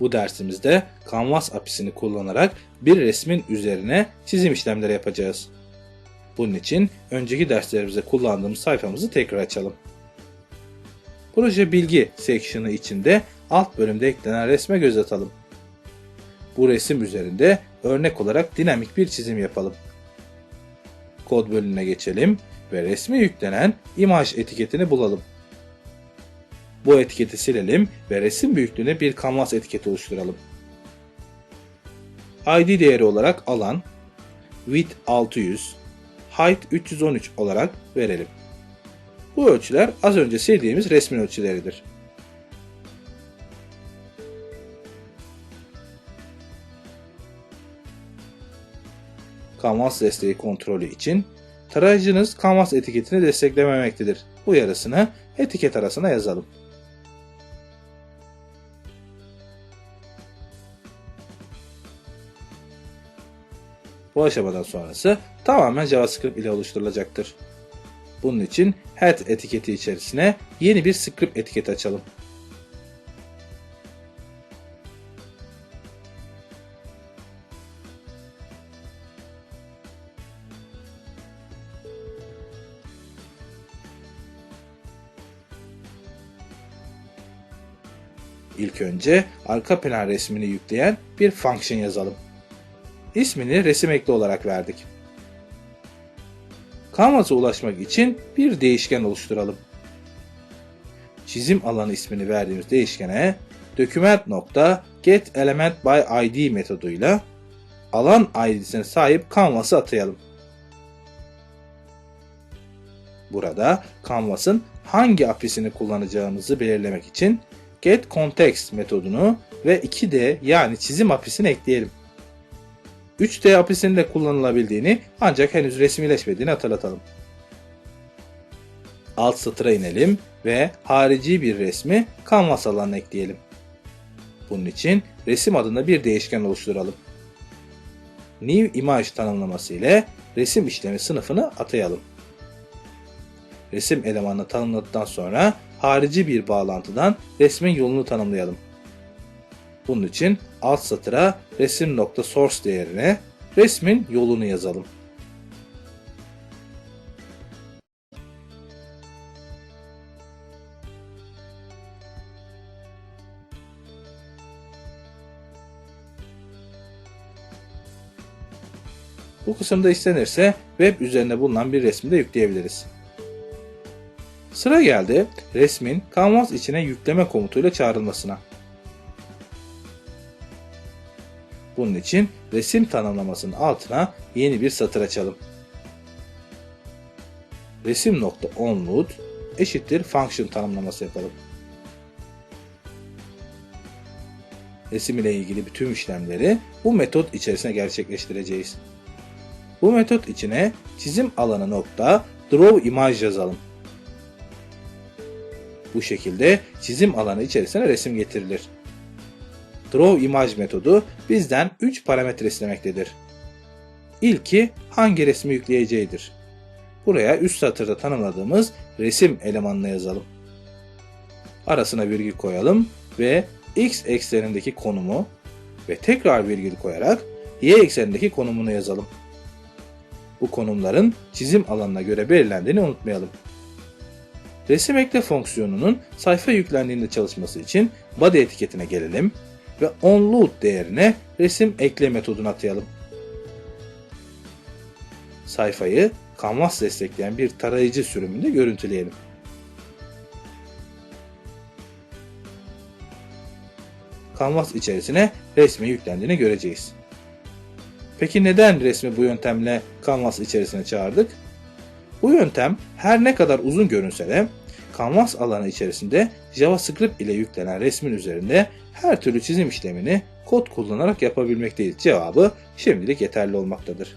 Bu dersimizde Canvas API'sini kullanarak bir resmin üzerine çizim işlemleri yapacağız. Bunun için önceki derslerimizde kullandığımız sayfamızı tekrar açalım. Proje bilgi section'ı içinde alt bölümde eklenen resme göz atalım. Bu resim üzerinde örnek olarak dinamik bir çizim yapalım. Kod bölümüne geçelim ve resme yüklenen imaj etiketini bulalım. Bu etiketi silelim ve resim büyüklüğüne bir canvas etiketi oluşturalım. ID değeri olarak alan, width 600, height 313 olarak verelim. Bu ölçüler az önce sildiğimiz resmin ölçüleridir. Canvas desteği kontrolü için tarayıcınız Canvas etiketini desteklememektedir. Uyarısını etiket arasına yazalım. Bu aşamadan sonrası tamamen JavaScript ile oluşturulacaktır. Bunun için head etiketi içerisine yeni bir script etiketi açalım. İlk önce arka plan resmini yükleyen bir function yazalım. İsmini resim ekli olarak verdik. Canvas'a ulaşmak için bir değişken oluşturalım. Çizim alanı ismini verdiğimiz değişkene document.getElementById metoduyla alan id'sine sahip Canvas'ı atayalım. Burada Canvas'ın hangi API'sini kullanacağımızı belirlemek için getContext metodunu ve 2D yani çizim API'sini ekleyelim. 3D API'sinin de kullanılabildiğini ancak henüz resmileşmediğini hatırlatalım. Alt satıra inelim ve harici bir resmi Canvas alanına ekleyelim. Bunun için resim adında bir değişken oluşturalım. New Image tanımlaması ile resim işlemi sınıfını atayalım. Resim elemanını tanımladıktan sonra harici bir bağlantıdan resmin yolunu tanımlayalım. Bunun için alt satıra resim.source değerine resmin yolunu yazalım. Bu kısımda istenirse web üzerinde bulunan bir resmi de yükleyebiliriz. Sıra geldi resmin Canvas içine yükleme komutuyla çağrılmasına. Bunun için resim tanımlamasının altına yeni bir satır açalım. Resim.onload eşittir function tanımlaması yapalım. Resim ile ilgili bütün işlemleri bu metot içerisine gerçekleştireceğiz. Bu metot içine çizim alanı nokta draw image yazalım. Bu şekilde çizim alanı içerisine resim getirilir. Draw Image metodu bizden 3 parametre istemektedir. İlki hangi resmi yükleyeceğidir. Buraya üst satırda tanımladığımız resim elemanını yazalım. Arasına virgül koyalım ve x eksenindeki konumu ve tekrar virgül koyarak y eksenindeki konumunu yazalım. Bu konumların çizim alanına göre belirlendiğini unutmayalım. Resim ekle fonksiyonunun sayfa yüklendiğinde çalışması için body etiketine gelelim ve onload değerine resim ekle metodunu atayalım. Sayfayı Canvas destekleyen bir tarayıcı sürümünde görüntüleyelim. Canvas içerisine resmi yüklendiğini göreceğiz. Peki neden resmi bu yöntemle Canvas içerisine çağırdık? Bu yöntem her ne kadar uzun görünse de Canvas alanı içerisinde JavaScript ile yüklenen resmin üzerinde her türlü çizim işlemini kod kullanarak yapabilmekteyiz. Cevabı şimdilik yeterli olmaktadır.